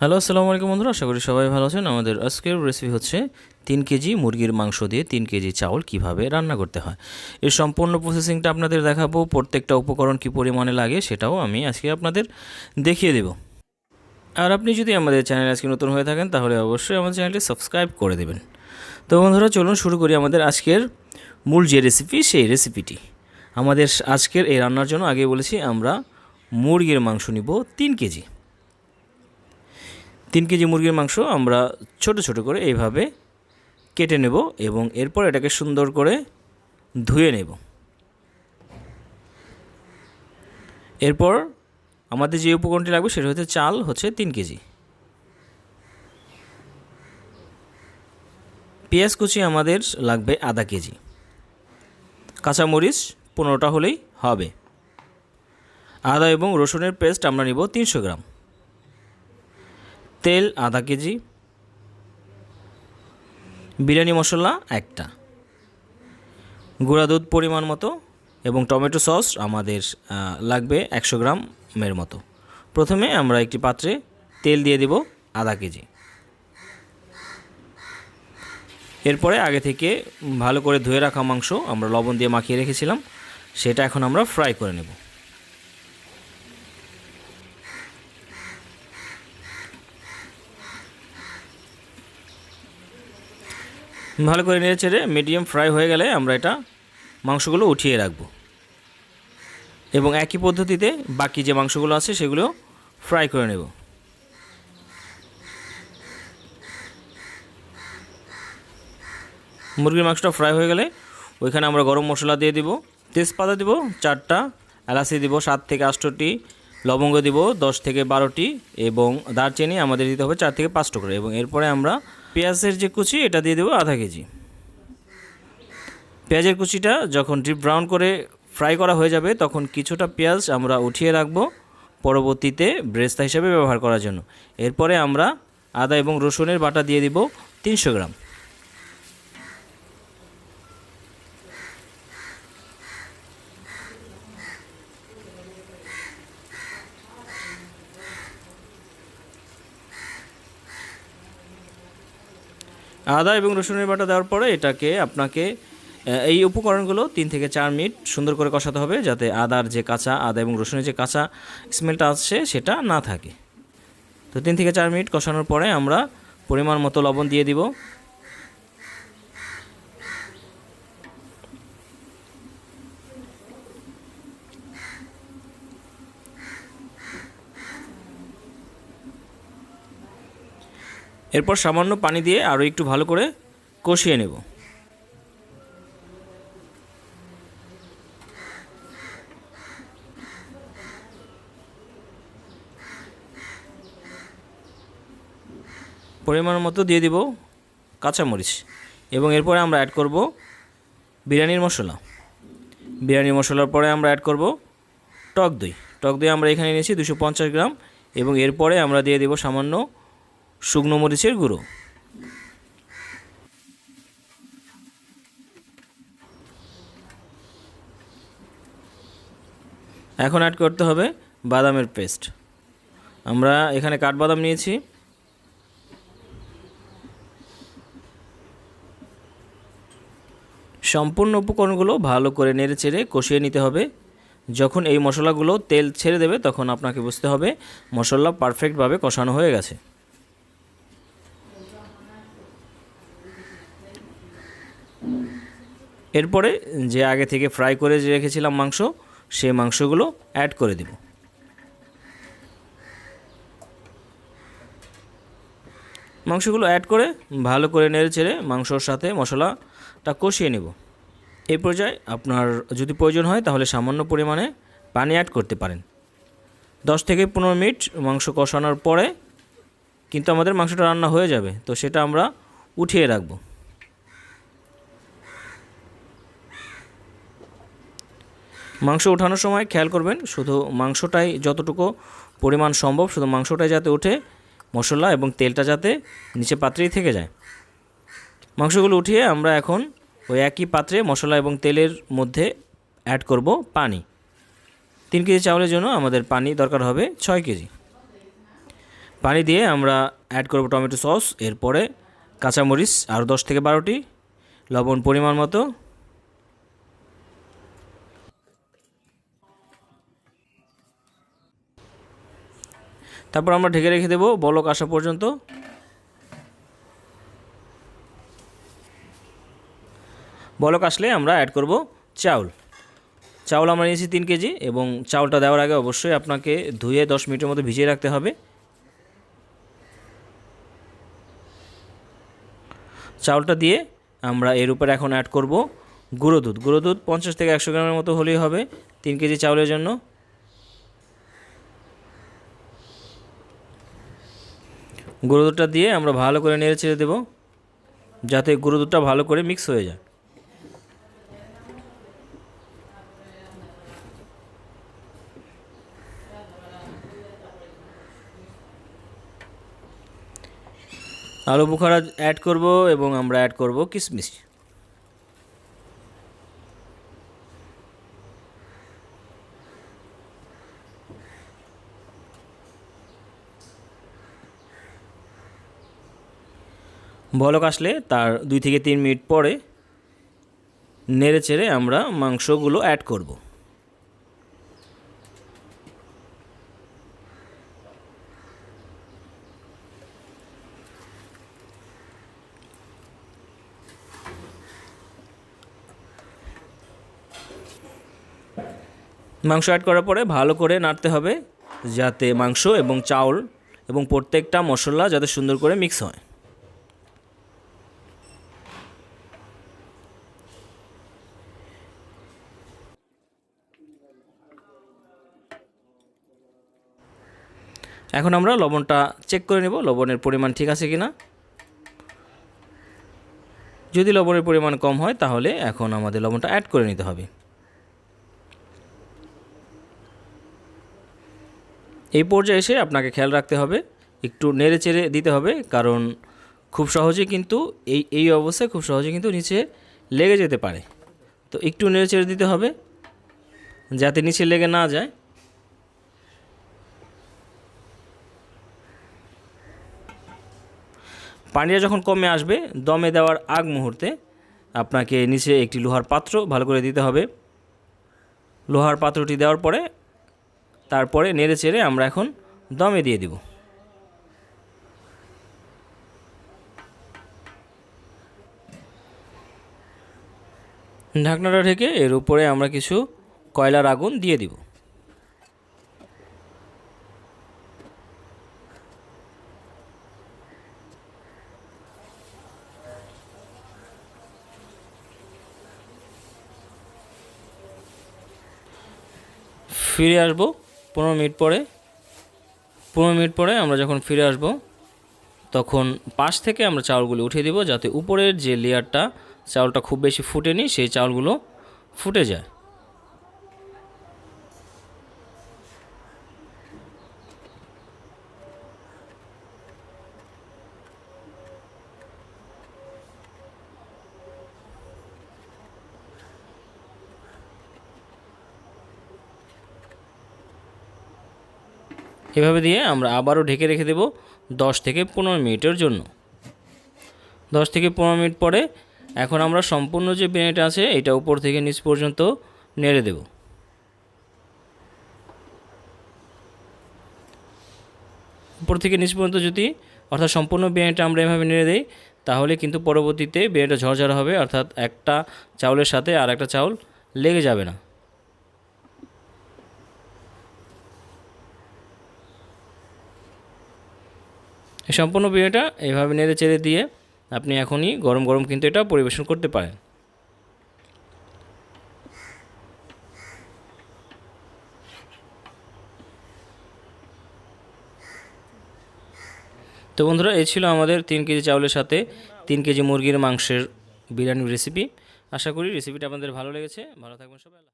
Hello, আসসালামু আলাইকুম বন্ধুরা, আশা করি সবাই ভালো আছেন। আমাদের আজকের রেসিপি হচ্ছে তিন কেজি মুরগির মাংস দিয়ে তিন কেজি চাউল কীভাবে রান্না করতে হয়। এর সম্পূর্ণ প্রসেসিংটা আপনাদের দেখাবো, প্রত্যেকটা উপকরণ কী পরিমাণে লাগে সেটাও আমি আজকে আপনাদের দেখিয়ে দেব। আর আপনি যদি আমাদের চ্যানেল আজকে নতুন হয়ে থাকেন, তাহলে অবশ্যই আমাদের চ্যানেলটি সাবস্ক্রাইব করে দেবেন। তো বন্ধুরা, চলুন শুরু করি আমাদের আজকের মূল যে রেসিপি সেই রেসিপিটি আমাদের আজকের এই রান্নার জন্য আগে বলেছি, আমরা মুরগির মাংস নিব তিন কেজি। তিন কেজি মুরগির মাংস আমরা ছোট ছোট করে এইভাবে কেটে নেব এবং এরপর এটাকে সুন্দর করে ধুয়ে নেব। এরপর আমাদের যে উপকরণটি লাগবে সেটা হচ্ছে চাল, হচ্ছে তিন কেজি। পেঁয়াজ কুচি আমাদের লাগবে আধা কেজি। কাঁচামরিচ পনেরোটা হলেই হবে। আদা এবং রসুনের পেস্ট আমরা নিব তিনশো গ্রাম। তেল আধা কেজি, বিরিয়ানি মশলা একটা। গুঁড়া দুধ পরিমাণ মতো এবং টমেটো সস আমাদের লাগবে একশো গ্রামের মতো। প্রথমে আমরা একটি পাত্রে তেল দিয়ে দেব আধা কেজি। এরপরে আগে থেকে ভালো করে ধুয়ে রাখা মাংস আমরা লবণ দিয়ে মাখিয়ে রেখেছিলাম, সেটা এখন আমরা ফ্রাই করে নেব। ভালো করে নেড়ে চেড়ে মিডিয়াম ফ্রাই হয়ে গেলে আমরা এটা মাংসগুলো উঠিয়ে রাখব। এবং একই পদ্ধতিতে বাকি যে মাংসগুলো আছে সেগুলো ফ্রাই করে নেব। মুরগির মাংসটা ফ্রাই হয়ে গেলে ওইখানে আমরা গরম মশলা দিয়ে দিব, তেজপাতা দিব চারটা, এলাচি দিব সাত থেকে আটটি, লবঙ্গ দিব দশ থেকে বারোটি, এবং দারচিনি আমাদের দিতে হবে চার থেকে পাঁচ টুকরো এবং এরপরে আমরা পেঁয়াজের যে কুচি, এটা দিয়ে দেবো আধা কেজি। পেঁয়াজের কুচিটা যখন ডিপ ব্রাউন করে ফ্রাই করা হয়ে যাবে, তখন কিছুটা পেঁয়াজ আমরা উঠিয়ে রাখব পরবর্তীতে ব্রেস্তা হিসেবে ব্যবহার করার জন্য। এরপরে আমরা আদা এবং রসুনের বাটা দিয়ে দিব তিনশো গ্রাম। আদা এবং রসুনের বাটা দেওয়ার পরে এটাকে আপনাকে এই উপকরণগুলো তিন থেকে চার মিনিট সুন্দর করে কষাতে হবে যাতে আদার যে কাঁচা, আদা এবং রসুনের যে কাঁচা স্মেলটা আসছে সেটা না থাকে। তো তিন থেকে চার মিনিট কষানোর পরে আমরা পরিমাণ মতো লবণ দিয়ে দিব। এরপর সামান্য পানি দিয়ে আরও একটু ভালো করে কষিয়ে নেব। পরিমাণ মতো দিয়ে দিব কাঁচামরিচ এবং এরপরে আমরা অ্যাড করব বিরিয়ানির মশলা। বিরিয়ানির মশলার পরে আমরা অ্যাড করব টক দই। টক দই আমরা এখানে নিয়েছি দুশো গ্রাম এবং এরপরে আমরা দিয়ে দেব সামান্য শুকনো মরিচের গুঁড়ো। এখন অ্যাড করতে হবে বাদামের পেস্ট আমরা এখানে কাঠবাদাম নিয়েছি। সম্পূর্ণ উপকরণগুলো ভালো করে নেড়ে চেড়ে কষিয়ে নিতে হবে। যখন এই মশলাগুলো তেল ছেড়ে দেবে, তখন আপনাকে বুঝতে হবে মশলা পারফেক্টভাবে কষানো হয়ে গেছে। এরপরে যে আগে থেকে ফ্রাই করে যে রেখেছিলাম মাংস, সেই মাংসগুলো অ্যাড করে দেব। মাংসগুলো অ্যাড করে ভালো করে নেড়ে চেড়ে মাংসর সাথে মশলাটা কষিয়ে নেব। এই পর্যায়ে আপনার যদি প্রয়োজন হয় তাহলে সামান্য পরিমাণে পানি অ্যাড করতে পারেন। দশ থেকে পনেরো মিনিট মাংস কষানোর পরে কিন্তু আমাদের মাংসটা রান্না হয়ে যাবে, তো সেটা আমরা উঠিয়ে রাখব। মাংস ওঠানোর সময় খেয়াল করবেন, শুধু মাংসটাই যতটুকু পরিমাণ সম্ভব, শুধু মাংসটাই যাতে ওঠে, মশলা এবং তেলটা যাতে নিচে পাত্রেই থেকে যায়। মাংসগুলো উঠিয়ে আমরা এখন ওই একই পাত্রে মশলা এবং তেলের মধ্যে অ্যাড করব পানি। তিন কেজি চাউলের জন্য আমাদের পানি দরকার হবে ছয় কেজি। পানি দিয়ে আমরা অ্যাড করব টমেটো সস, এরপরে কাঁচামরিচ, আরও দশ থেকে বারোটি, লবণ পরিমাণ মতো তারপর আমরা ঢেকে রেখে দেবো বলক আসা পর্যন্ত। বলক আসলে আমরা অ্যাড করব চাউল। চাউল আমরা নিয়েছি তিন কেজি এবং চাউলটা দেওয়ার আগে অবশ্যই আপনাকে ধুয়ে দশ মিনিটের মতো ভিজিয়ে রাখতে হবে। চাউলটা দিয়ে আমরা এর উপরে এখন অ্যাড করব গুঁড়ো দুধ। গুঁড়ো দুধ পঞ্চাশ থেকে একশো গ্রামের মতো হলেই হবে তিন কেজি চাউলের জন্য। গুঁড়ো দুধটা দিয়ে আমরা ভালো করে নেড়ে ছেড়ে দেবো, যাতে গুঁড়ো দুধটা ভালো করে মিক্স হয়ে যায়। আলু বুখারা অ্যাড করব এবং আমরা অ্যাড করব কিশমিশ বলক আসলে তার দুই থেকে তিন মিনিট পরে নেড়ে চেড়ে আমরা মাংসগুলো অ্যাড করব। মাংস অ্যাড করার পরে ভালো করে নাড়তে হবে যাতে মাংস এবং চাউল এবং প্রত্যেকটা মশলা যাতে সুন্দর করে মিক্স হয়। এখন আমরা লবণটা চেক করে নেব, লবণের পরিমাণ ঠিক আছে কি না যদি লবণের পরিমাণ কম হয়, তাহলে এখন আমাদের লবণটা অ্যাড করে নিতে হবে। এই পর্যায়ে এসে আপনাকে খেয়াল রাখতে হবে, একটু নেড়ে চেড়ে দিতে হবে, কারণ খুব সহজে কিন্তু এই এই অবস্থায় খুব সহজে কিন্তু নিচে লেগে যেতে পারে। তো একটু নেড়ে চেড়ে দিতে হবে, যাতে নিচে লেগে না যায়। পানিটা যখন কমে আসবে, দমে দেওয়ার আগ মুহূর্তে আপনাকে নিচে একটি লোহার পাত্র ভালো করে দিতে হবে। লোহার পাত্রটি দেওয়ার পরে, তারপরে নেড়ে চেড়ে আমরা এখন দমে দিয়ে দিব। ঢাকনাটা ঢেকে এর উপরে আমরা কিছু কয়লার আগুন দিয়ে দিব। ফিরে আসব পনেরো মিনিট পরে। পনেরো মিনিট পরে আমরা যখন ফিরে আসব, তখন পাশ থেকে আমরা চাউলগুলো উঠিয়ে দেবো যাতে উপরের যে লেয়ারটা চাউলটা খুব বেশি ফুটেনি, সেই চাউলগুলো ফুটে যায়। এভাবে দিয়ে আমরা আবারও ঢেকে রেখে দেব দশ থেকে পনেরো মিনিটের জন্য। দশ থেকে পনেরো মিনিট পরে এখন আমরা সম্পূর্ণ যে বিরিয়ানিটা আছে, এটা উপর থেকে নিচ পর্যন্ত নেড়ে দেব। উপর থেকে নিচ পর্যন্ত যদি অর্থাৎ সম্পূর্ণ বিরিয়ানিটা আমরা এভাবে নেড়ে দিই, তাহলে কিন্তু পরবর্তীতে বিরিয়ানিটা ঝরঝরা হবে, অর্থাৎ একটা চাউলের সাথে আর একটা চাউল লেগে যাবে না। এই সম্পূর্ণ বিরিয়ানিটা এইভাবে নেড়ে চেড়ে দিয়ে আপনি এখনই গরম গরম কিন্তু এটা পরিবেশন করতে পারেন। তো বন্ধুরা, এই ছিল আমাদের তিন কেজি চাউলের সাথে তিন কেজি মুরগির মাংসের বিরিয়ানির রেসিপি আশা করি রেসিপিটা আপনাদের ভালো লেগেছে। ভালো থাকবেন সবাই